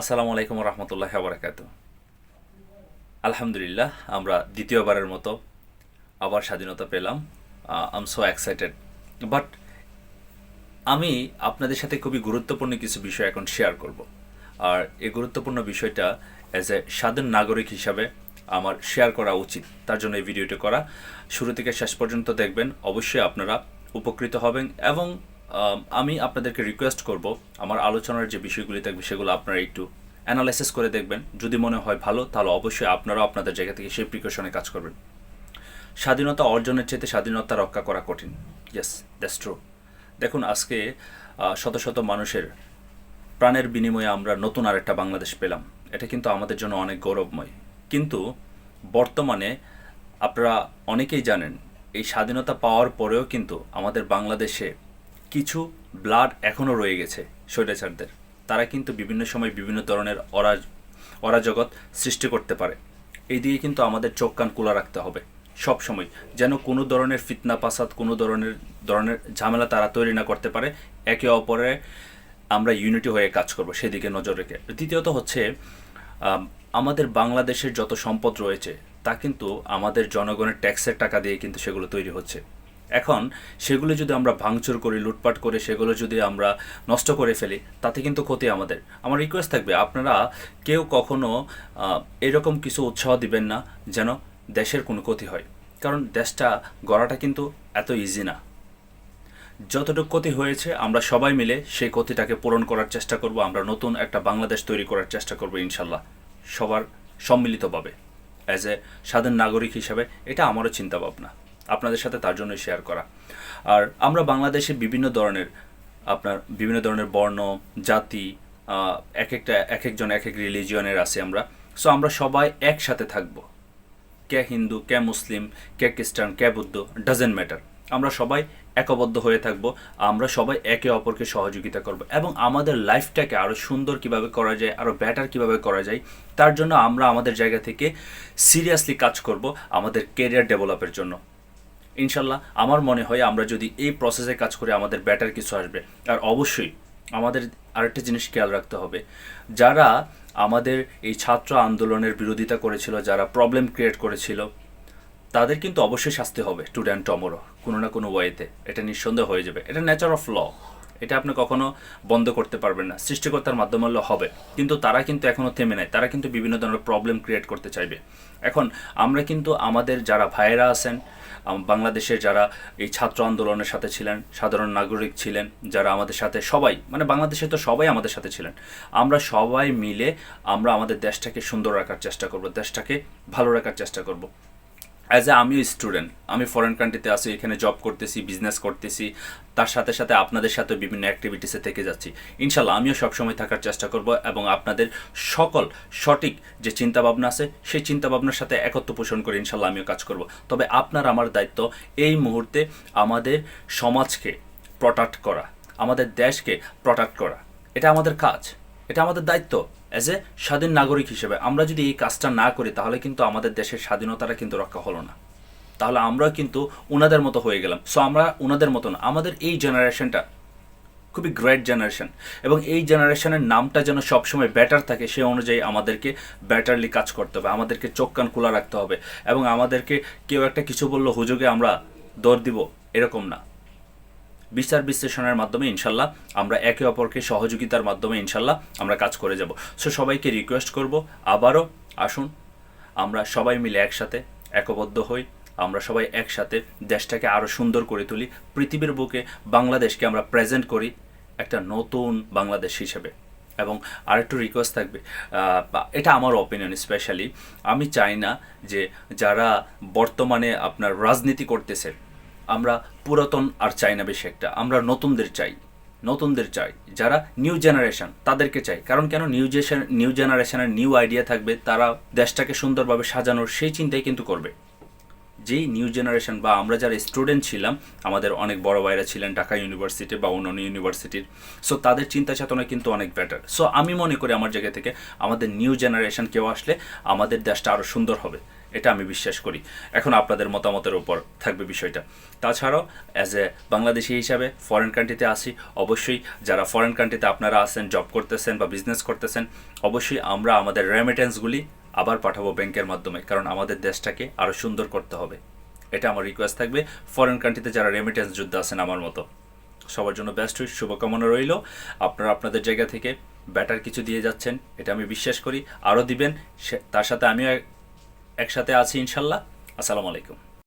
আসসালামু আলাইকুম রহমতুল্লাহ বারাকাত আলহামদুলিল্লাহ, আমরা দ্বিতীয়বারের মতো আবার স্বাধীনতা পেলাম। আম সো এক্সাইটেড বাট আমি আপনাদের সাথে খুবই গুরুত্বপূর্ণ কিছু বিষয় এখন শেয়ার করব। আর এই গুরুত্বপূর্ণ বিষয়টা অ্যাজ এ স্বাধীন নাগরিক হিসাবে আমার শেয়ার করা উচিত। তার জন্য এই ভিডিওটি করা। শুরু থেকে শেষ পর্যন্ত দেখবেন। অবশ্যই আপনারা উপকৃত হবেন এবং আম, আমি আপনাদেরকে রিকোয়েস্ট করব আমার আলোচনার যে বিষয়গুলি থাকবে সেগুলো আপনারা একটু অ্যানালাইসিস করে দেখবেন। যদি মনে হয় ভালো তাহলে অবশ্যই আপনারাও আপনাদের জায়গা থেকে সেই প্রিকশনে কাজ করবেন। স্বাধীনতা অর্জনের চেয়ে স্বাধীনতা রক্ষা করা কঠিন। ইয়েস দ্যাটস ট্রু দেখুন আজকে শত শত মানুষের প্রাণের বিনিময়ে আমরা নতুন আর একটা বাংলাদেশ পেলাম। এটা কিন্তু আমাদের জন্য অনেক গৌরবময়। কিন্তু বর্তমানে আপনারা অনেকেই জানেন এই স্বাধীনতা পাওয়ার পরেও কিন্তু আমাদের বাংলাদেশে কিছু ব্লাড এখনও রয়ে গেছে স্বৈরাচারদের। তারা কিন্তু বিভিন্ন সময় বিভিন্ন ধরনের অরাজ অরাজগত সৃষ্টি করতে পারে। এই দিকে কিন্তু আমাদের চোখ কান খোলা রাখতে হবে সব সময় যেন কোনো ধরনের ফিতনা পাসাদ কোনো ধরনের ধরনের ঝামেলা তারা তৈরি না করতে পারে, একে অপরে আমরা ইউনিটি হয়ে কাজ করব সেদিকে নজর রেখে। দ্বিতীয়ত হচ্ছে আমাদের বাংলাদেশের যত সম্পদ রয়েছে, তা কিন্তু আমাদের জনগণের ট্যাক্সের টাকা দিয়ে কিন্তু সেগুলো তৈরি হচ্ছে। এখন সেগুলো যদি আমরা ভাঙচুর করি, লুটপাট করে, সেগুলো যদি আমরা নষ্ট করে ফেলি, তাতে কিন্তু ক্ষতি আমাদের। আমার রিকোয়েস্ট থাকবে, আপনারা কেউ কখনো এরকম কিছু উৎসাহ দিবেন না যেন দেশের কোনো ক্ষতি হয়। কারণ দেশটা গড়াটা কিন্তু এত ইজি না। যতটুকু ক্ষতি হয়েছে, আমরা সবাই মিলে সেই ক্ষতিটাকে পূরণ করার চেষ্টা করব, আমরা নতুন একটা বাংলাদেশ তৈরি করার চেষ্টা করব ইনশাল্লাহ সবার সম্মিলিতভাবে। অ্যাজ এ স্বাধীন নাগরিক হিসাবে, এটা আমারও চিন্তা ভাবনা আপনাদের সাথে তার জন্যই শেয়ার করা। আর আমরা বাংলাদেশে বিভিন্ন ধরনের আপনার বিভিন্ন ধরনের বর্ণ, জাতি এক একটা এক একজন এক এক রিলিজিয়নের আছে আমরা। সো আমরা সবাই একসাথে থাকব। কে হিন্দু, কে মুসলিম, কে খ্রিস্টান, কে বুদ্ধ ডাজেন্ট ম্যাটার আমরা সবাই একবদ্ধ হয়ে থাকব, আমরা সবাই একে অপরকে সহযোগিতা করব এবং আমাদের লাইফটাকে আরও সুন্দর কীভাবে করা যায় আরও ব্যাটার কীভাবে করা যায়, তার জন্য আমরা আমাদের জায়গা থেকে সিরিয়াসলি কাজ করব আমাদের কেরিয়ার ডেভেলপের জন্য। ইনশাল্লাহ আমার মনে হয় আমরা যদি এই প্রসেসে কাজ করে আমাদের ব্যাটার কিছু আসবে। আর অবশ্যই আমাদের আরেকটা জিনিস খেয়াল রাখতে হবে। যারা আমাদের এই ছাত্র আন্দোলনের বিরোধিতা করেছিল, যারা প্রবলেম ক্রিয়েট করেছিল, তাদের কিন্তু অবশ্যই শাস্তি হবে টুডে অ্যান্ড টমোরো কোনো না কোনো ওয়েতে এটা নিঃসন্দেহ হয়ে যাবে। এটা নেচার অফ ল এটা আপনি কখনো বন্ধ করতে পারবেন না। সৃষ্টিকর্তার মাধ্যমে হবে। কিন্তু তারা কিন্তু এখনও থেমে নাই। তারা কিন্তু বিভিন্ন ধরনের প্রবলেম ক্রিয়েট করতে চাইবে। এখন আমরা কিন্তু আমাদের যারা ভাইয়েরা আছেন বাংলাদেশের যারা এই ছাত্র আন্দোলনের সাথে ছিলেন, সাধারণ নাগরিক ছিলেন, যারা আমাদের সাথে সবাই মানে বাংলাদেশে তো সবাই আমাদের সাথে ছিলেন, আমরা সবাই মিলে আমরা আমাদের দেশটাকে সুন্দর রাখার চেষ্টা করব, দেশটাকে ভালো রাখার চেষ্টা করব। অ্যাজ এ আমিও স্টুডেন্ট আমি ফরেন কান্ট্রিতে আছি, এখানে জব করতেছি বিজনেস করতেছি। তার সাথে সাথে আপনাদের সাথে বিভিন্ন অ্যাক্টিভিটিসে থেকে যাচ্ছি। ইনশাল্লাহ আমিও সবসময় থাকার চেষ্টা করব এবং আপনাদের সকল সঠিক যে চিন্তাভাবনা আছে, সেই চিন্তাভাবনার সাথে একত্র পোষণ করে ইনশাল্লাহ আমিও কাজ করব। তবে আপনার আমার দায়িত্ব এই মুহূর্তে আমাদের সমাজকে প্রোটেক্ট করা, আমাদের দেশকে প্রোটেক্ট করা। এটা আমাদের কাজ, এটা আমাদের দায়িত্ব। অ্যাজ এ স্বাধীন নাগরিক হিসেবে। আমরা যদি এই কাজটা না করি, তাহলে কিন্তু আমাদের দেশের স্বাধীনতাটা কিন্তু রক্ষা হলো না। তাহলে আমরা কিন্তু ওনাদের মতো হয়ে গেলাম। সো আমরা ওনাদের মতন আমাদের এই জেনারেশনটা খুবই গ্রেট জেনারেশন এবং এই জেনারেশনের নামটা যেন সবসময় ব্যাটার থাকে, সে অনুযায়ী আমাদেরকে ব্যাটারলি কাজ করতে হবে। আমাদেরকে চোখ কান খোলা রাখতে হবে। এবং আমাদেরকে কেউ একটা কিছু বলল হুজুগে আমরা দৌড় দিব, এরকম না। বিচার বিশ্লেষণের মাধ্যমে ইনশাল্লাহ আমরা একে অপরকে সহযোগিতার মাধ্যমে ইনশাল্লাহ আমরা কাজ করে যাব। সো সবাইকে রিকোয়েস্ট করব, আবারও আসুন, আমরা সবাই মিলে একসাথে একবদ্ধ হই, আমরা সবাই একসাথে দেশটাকে আরও সুন্দর করে তুলি, পৃথিবীর বুকে বাংলাদেশকে আমরা প্রেজেন্ট করি একটা নতুন বাংলাদেশ হিসেবে। এবং আরেকটু রিকোয়েস্ট থাকবে এটা আমার অপিনিয়ন স্পেশালি আমি চাই না যে যারা বর্তমানে আপনার রাজনীতি করতেছে আমরা পুরাতন আর চাই না বেশি একটা। আমরা নতুনদের চাই। নতুনদের চাই। যারা নিউ জেনারেশন তাদেরকে চাই। কারণ কেন? নিউ জেশন নিউ জেনারেশনের নিউ আইডিয়া থাকবে, তারা দেশটাকে সুন্দরভাবে সাজানোর সেই চিন্তাই কিন্তু করবে। যেই নিউ জেনারেশন বা আমরা যারা স্টুডেন্ট ছিলাম, আমাদের অনেক বড় ভাইরা ছিলেন ঢাকা ইউনিভার্সিটি বা অন্যান্য ইউনিভার্সিটির সো তাদের চিন্তা চেতনা কিন্তু অনেক বেটার সো আমি মনে করি আমার জায়গা থেকে আমাদের নিউ জেনারেশন কেউ আসলে আমাদের দেশটা আরও সুন্দর হবে। এটা আমি বিশ্বাস করি। এখন আপনাদের মতামতের উপর থাকবে বিষয়টা। তাছাড়াও অ্যাজ এ বাংলাদেশি হিসাবে ফরেন কান্ট্রিতে আসি, অবশ্যই যারা ফরেন কান্ট্রিতে আপনারা আছেন জব করতেছেন বা বিজনেস করতেছেন, অবশ্যই আমরা আমাদের রেমিটেন্সগুলি আবার পাঠাবো ব্যাংকের মাধ্যমে, কারণ আমাদের দেশটাকে আরও সুন্দর করতে হবে। এটা আমার রিকোয়েস্ট থাকবে। ফরেন কান্ট্রিতে যারা রেমিটেন্স যুদ্ধ আছেন আমার মতো, সবার জন্য উইশ শুভকামনা রইল। আপনারা আপনাদের জায়গা থেকে ব্যাটার কিছু দিয়ে যাচ্ছেন, এটা আমি বিশ্বাস করি। আরও দিবেন তার সাথে আমিও একসাথে আছি ইনশাল্লাহ। আসসালামু আলাইকুম।